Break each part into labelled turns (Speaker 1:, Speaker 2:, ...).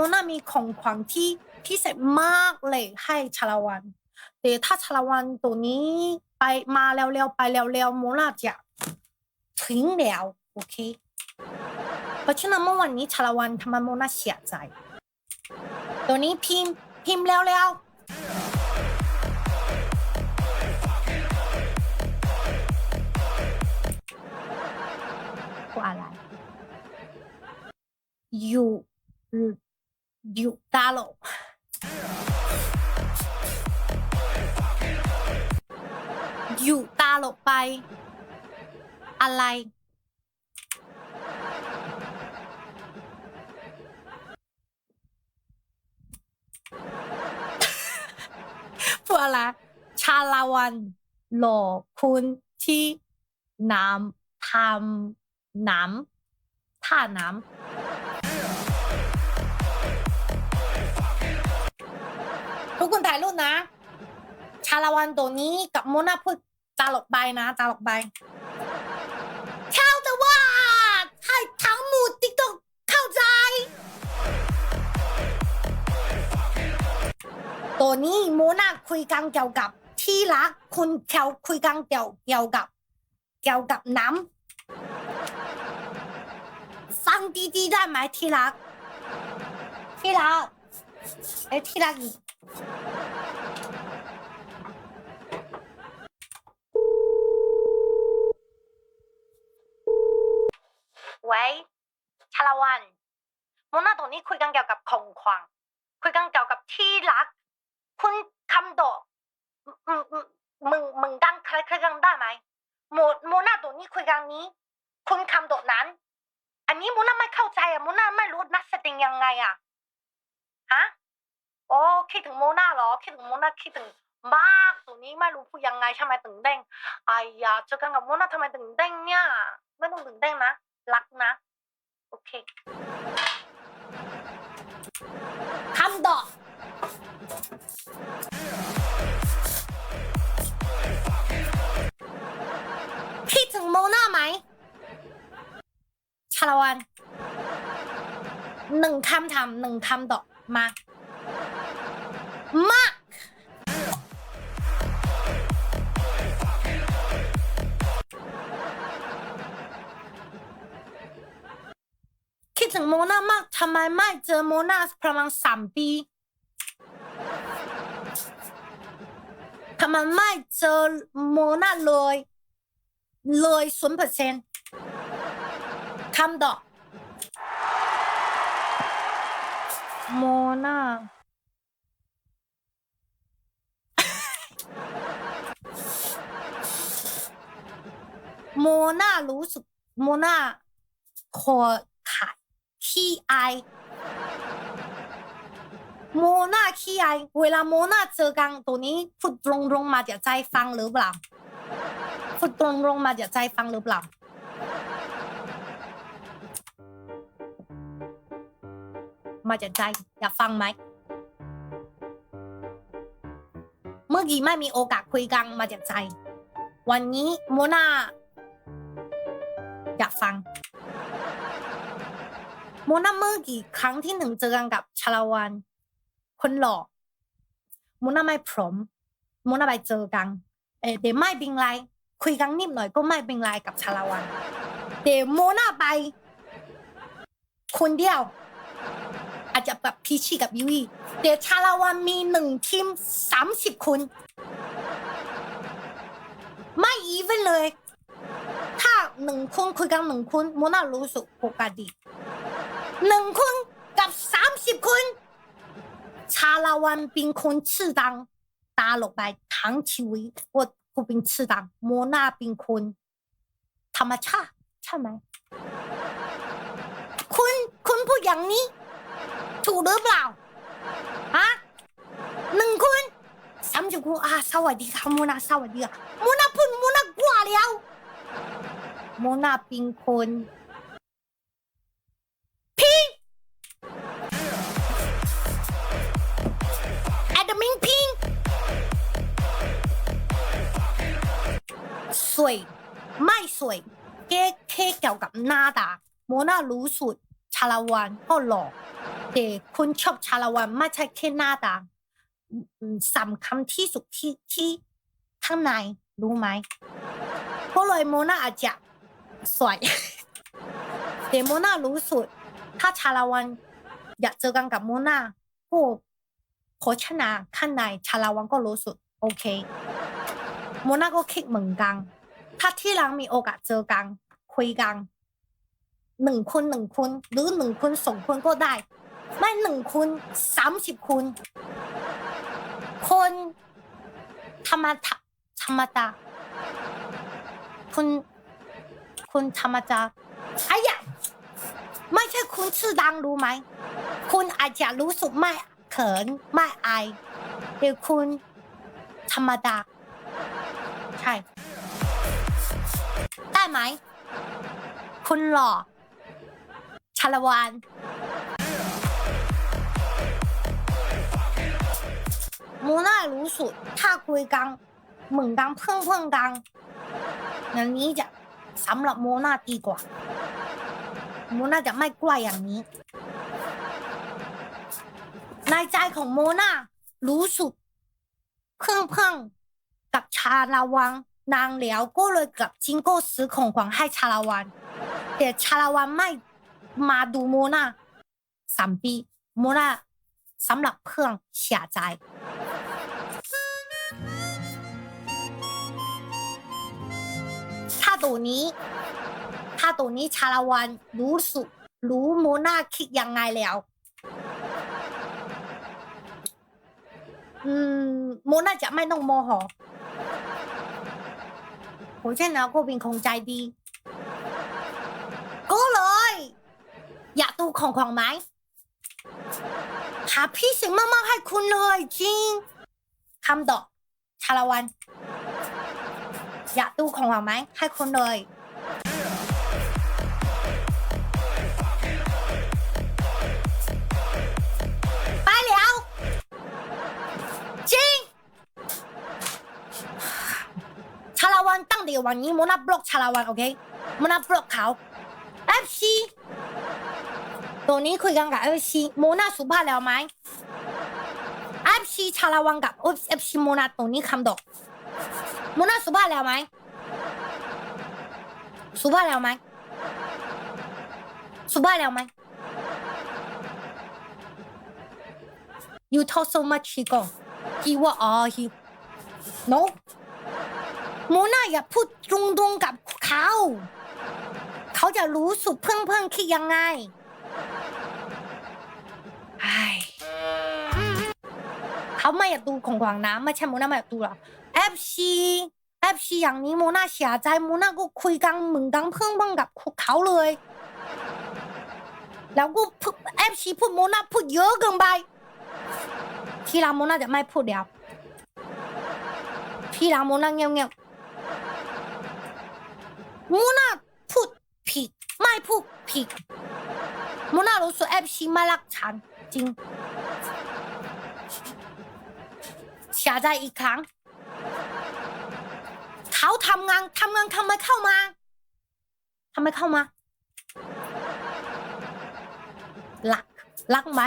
Speaker 1: โมนามีของขวัญที่พิเศษมากเลยให้ชาละวันแต่ถ้าชาละวันตัวนี้ไปมาเร็วๆไปเร็วๆโมนาจะทิ้งแล้วโอเคเพราะฉะนั้นเมื่อวันนี้ชาละวันทำไมโมนาเสียใจ ตัวนี้พิมพ์พิมพ์แล้วแล้วอะไรอยู่ อยู่ตาโลกอยู่ตาโลกไป อะไรพูดอะไรชาลาวันหลอกคุณที่น้ำทำน้ำท่าน้ำ รูปนะ ชาลาวันตัวนี้กับโมนาพูดตลกไปนะตลกไปเข้าแต่ว่าให้ทั้งหมู่ติ๊กตอกเข้าใจ ตัวนี้โมนาคุยกันเกี่ยวกับที่รักคุณแควคุยกันเกี่ยวเกี่ยวกับ เกี่ยวกับน้ำฟังดีๆได้ไหมที่รักที่รักเอ้ที่รักอีก ไว้ชาละวันโมนาตัวนี้คุยกันเกี่ยวกับของขวัญคุยกันเกี่ยวกับที่รัก คุณคำโดดอืมอืมมึงมึงดังใครใครกันได้ไหมโมโมนาตัวนี้คุยกันนี้ คุณคำโดนั้น อันนี้โมนาไม่เข้าใจอะโมนาไม่รู้นักแสดงยังไงอะฮะโอ้คิดถึงโมนาเหรอคิดถึงโมนาคิดถึงมากตัวนี้ไม่รู้พูดยังไงใช่ไหมตึงเด้งไอ้ยาเจอกันกับโมนาทำไมตึงเด้งเนี่ยไม่ต้องตึงเด้งนะ รักนะ โอเคคำโดดคิดถึงโมนาไหมชาละวันหนึ่งคำถามหนึ่งคำตอบมา มา ถึงโมนามากทำไมไม่เจอโมนาประมาณสามปีทำไมไม่เจอโมนาเลยเลยศูนย์เปอร์เซ็นต์คำตอบโมนาโมนารู้สึกโมนาคอ ขาดขี้อายโมนาขี้อายเวลาโมนาเจอกันตัวนี้พูดตรงๆมาจากใจฟังหรือเปล่าพูดตรงๆมาจากใจฟังหรือเปล่ามาจากใจอยากฟังไหม เมื่อกี้ไม่มีโอกาสคุยกันมาจากใจ วันนี้โมนาอยากฟัง โมนาเมื่อกี้ครั้งที่หนึ่งเจอกันกับชาลาวันคนหล่อโมนาไม่พร้อมโมนาไปเจอกันเออเดี๋ยวไม่เป็นไรคุยกันนิดหน่อยก็ไม่เป็นไรกับชาลาวันเดี๋ยวโมนาไป คนเดียว อาจจะแบบพีชีกับยุยเดี๋ยวชาลาวันมีหนึ่งทีมสามสิบคนไม่อีเวนเลย ถ้าหนึ่งคนคุยกันหนึ่งคนโมนารู้สึกปกติ หนึ่งคนกับสามสิบคนชาลาวันเป็นคนชื่อดังตาลงไปทั้งชีวิตว่ากูเป็นชื่อดังโมนาเป็นคนธรรมชาติใช่ไห แต่คุณชอบชาละวันไม่ใช่แค่หน้าตาอืมสำคัญที่สุดที่ที่ข้างในรู้ไหมก็เลยโมนาอาจจะสวยแต่โมนารู้สุดถ้าชาละวันอยากเจอกันกับโมนาก็โฆษณาข้างในชาละวันก็รู้สุดโอเคโมนาก็คิดเหมือนกัน ถ้าที่หลังมีโอกาสเจอกันคุยกันหนึ่งคนหนึ่งคนหรือหนึ่งคนสองคนก็ได้ ไม่หนึ่งคนสามสิบคนคนธรรมดาธรรมดาคุณคุณธรรมดาไอ้ยะไม่ใช่คุณชื่อดังรู้ไหม คุณอาจจะรู้สึกไม่เขินไม่อายแต่คุณธรรมดาใช่ ได้ไหม คุณหล่อชาละวันโมนารู้สุดถ้าคุยกันเหมือนกันเพื่อนเพื่อนกันอย่างนี้จะสำหรับโมนาดีกว่า โมนาจะไม่กล้าอย่างนี้ ในใจของโมนารู้สุดเพื่อนเพื่อนกับชาละวัน นางแล้วก็เลยกลับจิงโก้ซื้อของขวัญให้ชาละวัน แต่ชาละวันไม่มาดูโมนาสามปีโมนาสำหรับเพื่อนเสียใจถ้าตัวนี้ ถ้าตัวนี้ชาละวันรู้สุรู้โมนาคิดยังไงแล้วอืมโมนาจะไม่ต้องโมโห โหเช่นนะก็เป็นคงใจดีก็เลยอยากดูของของไหมหาพี่สิงมากๆใวันนนี้โมนาบล็อกชาละวันโอเคโมนาบล็อกเขา FC ตัวนี้คุยกันกับ FC โมนาสุภาพแล้วไหม FC ชาละวันกับ FC โมนาตัวนี้คำตอบโมนาสุภาพแล้วไหมสุภาพแล้วไหมสุภาพแล้วไหม You talk so much he go he ว่าอ๋อ he no โมนาอย่าพูดตรงๆกับเขา เขาจะรู้สุดเพื่อนๆคิดยังไงไอ้เขาไม่อยากดูของขวางนะไม่ใช่โมนาไม่อยากดูหรอก FC FC อย่างนี้โมนาเสียใจโมนาก็คุยกันเหมือนกันเพื่อนๆกับเขาเลย แล้วก็พูด FC พูดโมนาพูดเยอะเกินไปทีหลังโมนาจะไม่พูดแล้วทีหลังโมนาเงียบๆ โมนาพูดผิดไม่พูดผิดโมนารู้สึกเอฟซีไม่รักฉันจริงเสียใจอีกครั้งเขาทำงานทำงานทำไมเข้ามาทำไมเข้ามารักรักไหม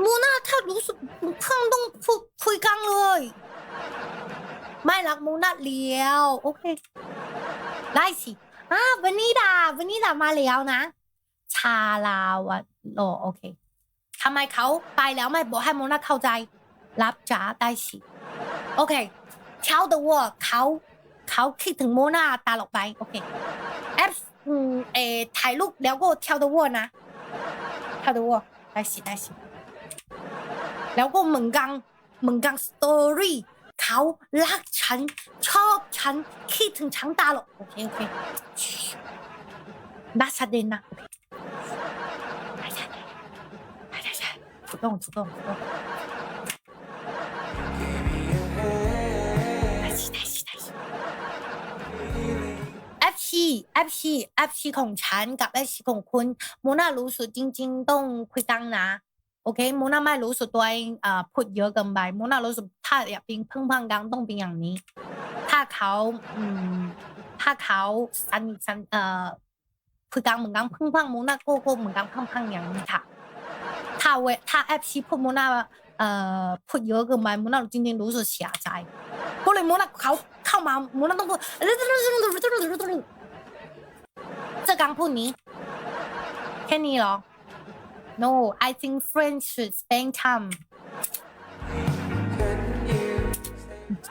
Speaker 1: โมนาถ้ารู้สึกเพิ่งต้องพูดคุยกันเลย ไม่รักโมนาเลี้ยว โอเค ได้สิอ่าวันนี้ดาวันนี้ดามาแล้วนะ ชาลาวันโลโอเคทำไมเขาไปแล้วไม่บอกให้โมนาเข้าใจ รับจ้าได้สิ โอเคเช้าเดว่าเขาเขาคิดถึงโมนาตาลอกไปโอเคแอปอืมเอถ่ายรูปแล้วก็เช้าเดว่านะเช้าเดว่าได้สิได้สิแล้วก็เหมือนกันเหมือนกันสตอรี่ เขารักฉัน ชอบฉัน คิดถึงฉันตลอดโอเค โอเคน่าชัดเจนนะโอเคได้ใช่ใช่ใช่ถูกต้องถูกต้องถูกต้องได้สิได้สิได้สิ FC FC FC ของฉันกับ FC ของคุณโมนารู้สึกจริง ๆ ต้องคุยกันนะ โอเคโมนาไม่รู้สึกตัวเองเอ่อพูดเยอะเกินไปโมนารู้สึกถ้าอยากเป็นพึ่งพังดังต้องเป็นอย่างนี้ ถ้าเขาอืมถ้าเขาสนิทสนเอ่อคุยกันเหมือนกันพึ่งพังโมนาก็ก็เหมือนกันพึ่งพังอย่างนี้ค่ะ 他为他 app 是พูดมุนาเอ่อพูดเยอะเกินไปมุนาจริงๆรู้สึกเสียใจก็เลยมุนาเขาเข้ามามุนาต้องพูด这刚พูดนี้แค่นี้เหรอ No I think friends should spend time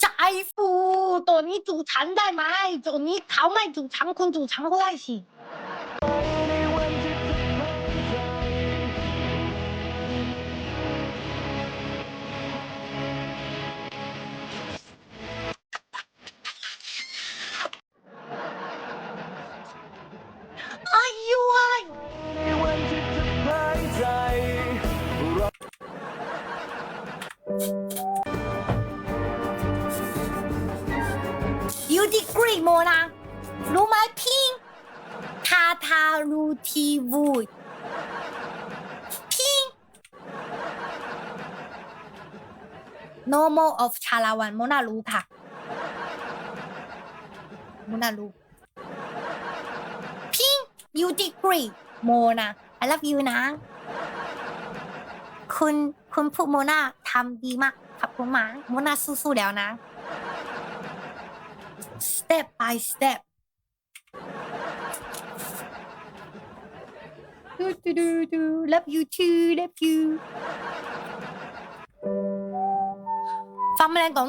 Speaker 1: ใจฟูตัวนี้จูฉันได้ไหมตัวนี้เขาไม่จูฉันคุณจูฉันก็ได้สิ รู้ไหมพิงทาทารูทีวูดพิง normal of ชาลาวันโมนารู้ค่ะโมนารู้พิง you degree โมนะ I love you นะ คุณคุณพูดโมนาทำดีมากขอบคุณมากโมนาสู้ๆแล้วนะ step by step ดูดูดูดู love you too love you ฟังแมลงก่อ